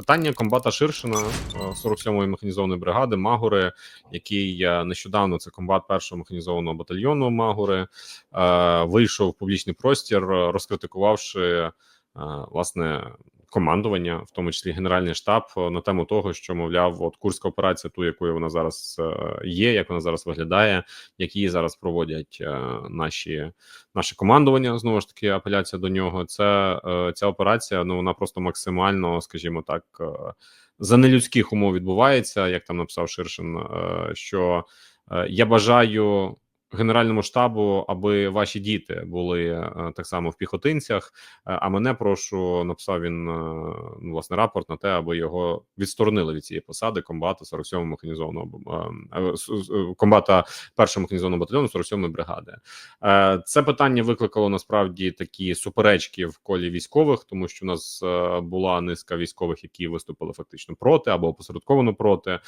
Питання комбата Ширшина е, 47-ї механізованої бригади Магури, який е, нещодавно це комбат першого механізованого батальйону Магури, е, вийшов в публічний простір, е, розкритикувавши е, власне командування, в тому числі генеральний штаб, е, на тему того, що мовляв, от курська операція, ту якою вона зараз е, є, як вона зараз виглядає, як її зараз проводять е, наші наше командування. Знову ж таки, апеляція до нього. Це ця операція. Ну вона просто максимально, скажімо так, за нелюдських умов відбувається, як там написав Ширшин. Що я бажаю. Генеральному штабу, аби ваші діти були е, так само в піхотинцях. е, А мене прошу написав він е, ну, власне рапорт на те, аби його відсторонили від цієї посади комбата 47-го механізованого комбата першого механізованого батальйону 47-ї бригади. Це питання викликало насправді такі суперечки в колі військових, тому що у нас була низка військових, які виступили фактично проти або опосередковано проти.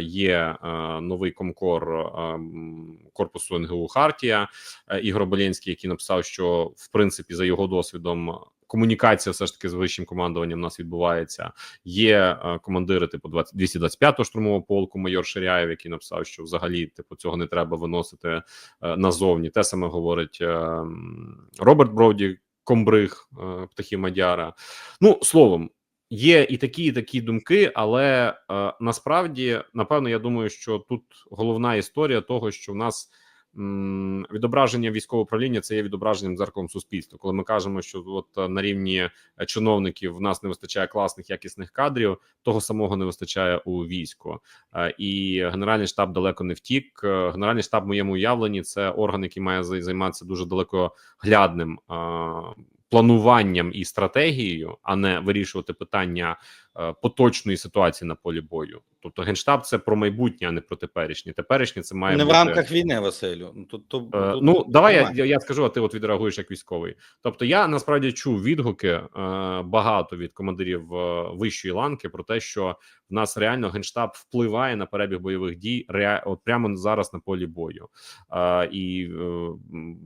Є новий комкор е, м, НГУ Хартія е, Ігор Болєнський, який написав, що в принципі за його досвідом. Комунікація все ж таки з вищим командуванням у нас відбувається. Є е, командири типу 225-го штурмового полку, майор Ширяєв, який написав, що взагалі типу цього не треба виносити е, назовні. Те саме говорить е, Роберт Броді, комбриг е, птахів Мадяра. Ну словом, є і такі, і такі думки, але е, насправді, напевно, я думаю, що тут головна історія того, що в нас. Відображення військового управління це є відображенням дзеркалом суспільства. Коли ми кажемо, що от е, на рівні е, чиновників в нас не вистачає класних якісних кадрів, того самого не вистачає у війську. Е, і Генеральний штаб далеко не втік. Генеральний штаб в моєму уявленні це орган, який має зай- займатися дуже далекоглядним плануванням і стратегією, а не вирішувати питання поточної ситуації на полі бою. Тобто генштаб це про майбутнє, а не про теперішнє. Теперішнє це має не в рамках війни, Василю. Ну, Тут, тут, Е, ну тут давай я, я, я скажу, а ти от відреагуєш як військовий. Тобто, я насправді чув відгуки е, багато від командирів е, вищої ланки про те, що в нас реально генштаб впливає на перебіг бойових дій, ре, от прямо зараз на полі бою, е, і е,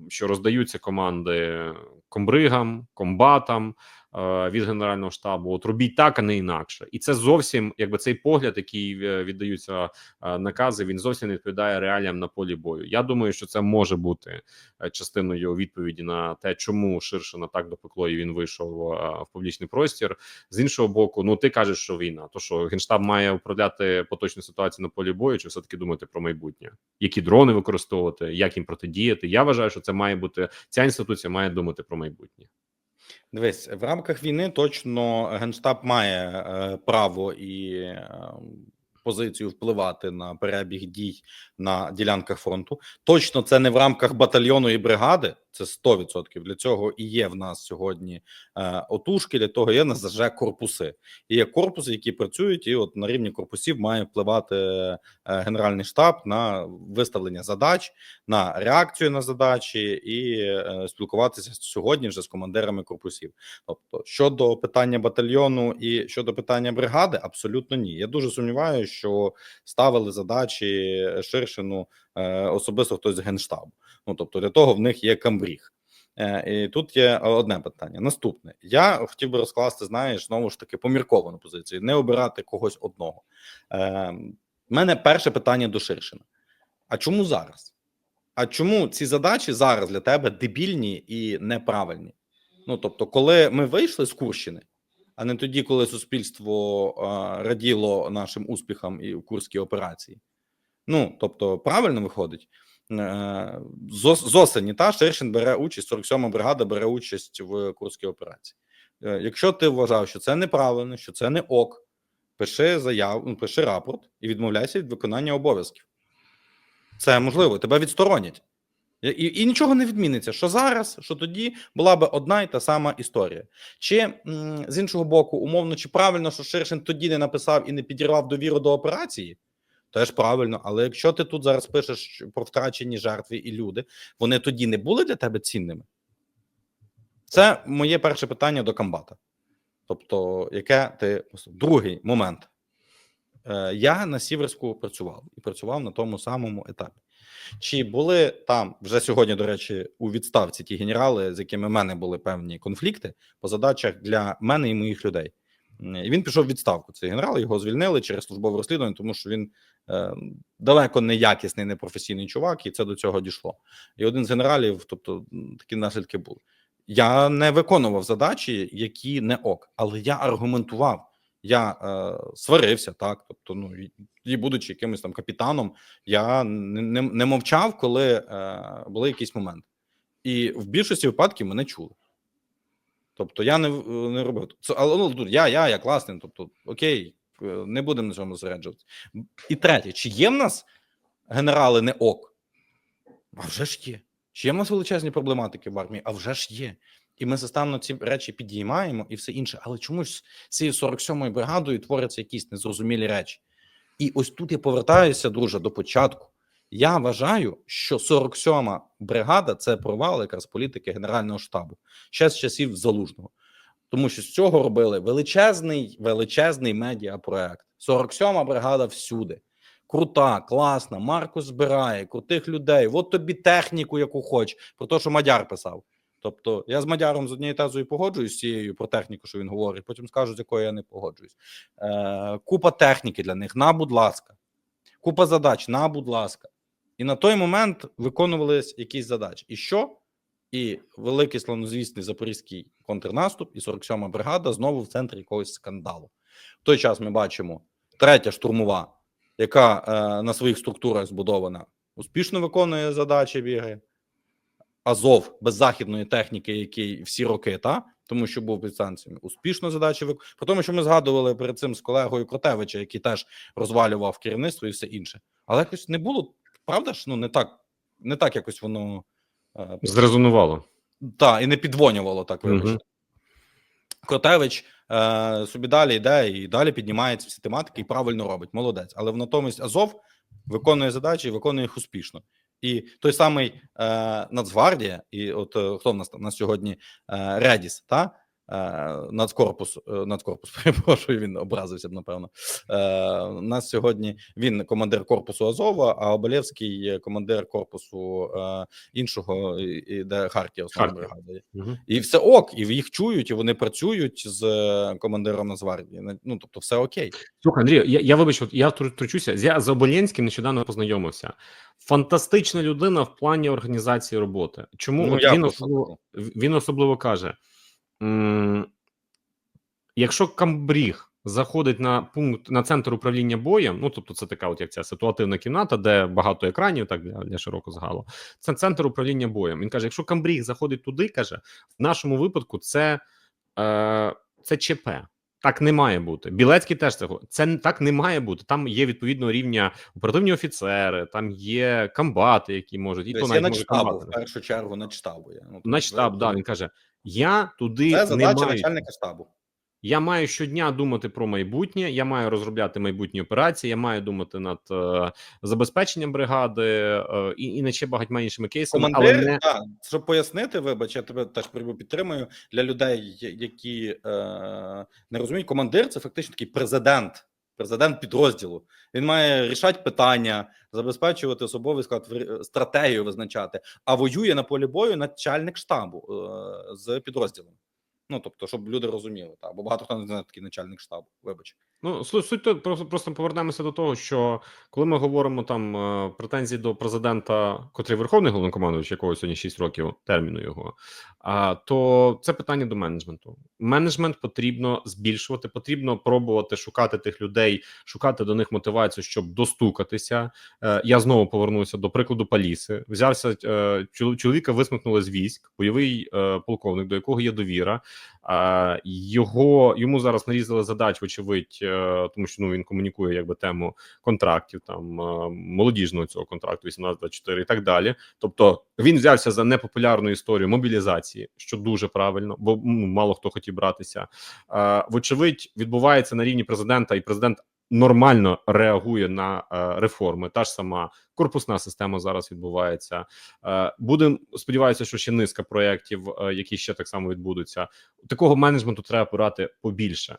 що роздаються команди комбригам, комбатам. Е, Від генерального штабу от робіть так, а не інакше, і це зовсім якби цей погляд, який е, віддаються е, накази, він зовсім не відповідає реаліям на полі бою. Я думаю, що це може бути частиною відповіді на те, чому Ширшина так допекло, і він вийшов в публічний простір. З іншого боку, ну ти кажеш, що війна, то що генштаб має управляти поточну ситуацію на полі бою, чи все таки думати про майбутнє, які дрони використовувати, як їм протидіяти. Я вважаю, що це має бути ця інституція має думати про майбутнє. Дивись, в рамках війни точно Генштаб має е, право і е, позицію впливати на перебіг дій на ділянках фронту. Точно це не в рамках батальйону і бригади. Це 100%. Для цього і є в нас сьогодні е, отушки, для того є НСЖ корпуси. І є корпуси, які працюють, і от на рівні корпусів має впливати е, генеральний штаб на виставлення задач, на реакцію на задачі і е, спілкуватися сьогодні вже з командирами корпусів. Тобто, щодо питання батальйону і щодо питання бригади, абсолютно ні. Я дуже сумніваюся, що ставили задачі Ширшину е, особисто хтось з генштабу. Ну тобто, для того в них є камбріг. Е, І тут є одне питання. Наступне, я хотів би розкласти, знаєш, знову ж таки помірковану позицію, не обирати когось одного. Е, мене перше питання до Ширшина: а чому зараз? А чому ці задачі зараз для тебе дебільні і неправильні? Ну тобто, коли ми вийшли з Курщини, а не тоді, коли суспільство раділо нашим успіхам і в курській операції. Ну тобто, правильно виходить. Е, з осені та Шершин бере участь, 47-ма бригада бере участь в курській операції. Е, Якщо ти вважав, що це неправильно, що це не ок, пиши заяву, ну, пиши рапорт і відмовляйся від виконання обов'язків. Це можливо, тебе відсторонять. І, і, нічого не відміниться, що зараз, що тоді була би одна і та сама історія. Чи з іншого боку, умовно, чи правильно, що Ширшин тоді не написав і не підірвав довіру до операції? Теж правильно, але якщо ти тут зараз пишеш про втрачені жертви і люди, вони тоді не були для тебе цінними? Це моє перше питання до комбата. Тобто, яке ти другий момент? Е, Я на Сіверську працював і працював на тому самому етапі. Чи були там вже сьогодні, до речі, у відставці ті генерали, з якими в мене були певні конфлікти по задачах для мене і моїх людей? І він пішов в відставку. Цей генерал його звільнили через службове розслідування, тому що він е, далеко не якісний, непрофесійний чувак, і це до цього дійшло. І один з генералів, тобто такі наслідки були. Я не виконував задачі, які не ок, але я аргументував. Я е, сварився, так. Тобто, ну і, будучи якимось там капітаном, я не, не, не мовчав, коли е, були якісь моменти. І в більшості випадків мене чули. Тобто я не, не робив. Це, але ну, я, я, я класний. Тобто, окей, е, не будемо на цьому зосереджуватися. І третє, чи є в нас генерали не ок? А вже ж є. Чи є в нас величезні проблематики в армії? А вже ж є. І ми системно ці речі підіймаємо і все інше. Але чомусь цією 47-ю бригадою творяться якісь незрозумілі речі. І ось тут я повертаюся, друже, до початку. Я вважаю, що 47-ма бригада це провал якраз політики Генерального штабу ще з часів залужного, тому що з цього робили величезний, величезний медіапроект. 47-ма бригада всюди. Крута, класна. Маркус збирає крутих людей. От тобі техніку, яку хоч, про те, що Мадяр писав. Тобто, я з Мадяром з однією тезою погоджуюсь з цією про техніку, що він говорить. Потім скажу, з якою я не погоджуюсь. Е, купа техніки для них. На, будь ласка, купа задач. На, будь ласка. І на той момент виконувались якісь задачі. І що? І великий славнозвісний запорізький контрнаступ, і 47-ма бригада знову в центрі якогось скандалу. В той час ми бачимо третя штурмова, яка е, на своїх структурах збудована, успішно виконує задачі, бігає. Азов без західної техніки, який всі роки, та тому що був під санкціями, успішно задачі виконує. Про тому, що ми згадували перед цим з колегою Кротевича, який теж розвалював керівництво і все інше. Але якось не було, правда ж? Ну не так, не так якось воно. е, Зрезонувало. та, і не підвонювало так, вибачте. Мгм. Котевич е, собі далі йде і далі піднімається всі тематики і правильно робить. Молодець. Але в натомість Азов виконує задачі і виконує їх успішно. І той самий е, Нацгвардія, і от е, хто в нас на сьогодні е, Редіс, та? Е, Нацкорпус, е, Нацкорпус, перепрошую, він образився б, напевно. Е, у нас сьогодні він командир корпусу Азова, а Оболєвський командир корпусу іншого, де Хартія, основна бригада. Мгм. І все ок, і їх чують, і вони працюють з командиром Нацгвардії. Ну тобто, все окей. Слухай, Андрію, я, я вибач, я тру- тручуся. Я з Оболєнським нещодавно познайомився. Фантастична людина в плані організації роботи. Чому Ну, от він особливо він особливо каже: якщо Камбріг заходить на пункт на центр управління боєм, ну тобто це така, от як ця ситуативна кімната, де багато екранів, так для, для широкого загалу. Це центр управління боєм. Він каже: якщо Камбріг заходить туди, каже в нашому випадку це, е, це ЧП. Так не має бути. Білецький теж це. Це так не має бути. Там є відповідного рівня оперативні офіцери, там є комбати, які можуть і то Тобто, я навіть на штабу, в першу чергу, на штабу. Я. Ну, тобто, На штаб, да, він каже: я туди Це не задача маю. начальника штабу. Я маю щодня думати про майбутнє. Я маю розробляти майбутні операції. Я маю думати над е, забезпеченням бригади е, і, і над ще багатьма іншими кейсами, Командир, але не так, щоб пояснити, вибач, я тебе теж підтримую для людей, які е, не розуміють, командир це фактично такий президент, президент підрозділу. Він має рішати питання, забезпечувати особовий склад, стратегію визначати, а воює на полі бою начальник штабу е, з підрозділом. Ну тобто, щоб люди розуміли, так, бо багато хто не знає такий начальник штабу. Вибач. Ну, суть то просто, просто повернемося до того, що коли ми говоримо там е, претензії до президента, котрий верховний головнокомандуючий, якого сьогодні 6 років терміну його, а, то це питання до менеджменту. Менеджмент потрібно збільшувати, потрібно пробувати шукати тих людей, шукати до них мотивацію, щоб достукатися. Е, я знову повернуся до прикладу Паліси. Взявся е, чоловіка, висмикнули з військ, бойовий полковник, до якого є довіра. А, його йому зараз нарізали задач, вочевидь, е, тому що ну він комунікує якби тему контрактів, там е, молодіжного цього контракту, 18-24 і так далі. Тобто він взявся за непопулярну історію мобілізації, що дуже правильно, бо ну, мало хто хотів братися. Е, Вочевидь, відбувається на рівні президента, і президент нормально реагує на е, реформи. Та ж сама корпусна система зараз відбувається. Е, Будемо сподіваюся, що ще низка проєктів, е, які ще так само відбудуться такого менеджменту треба порати побільше.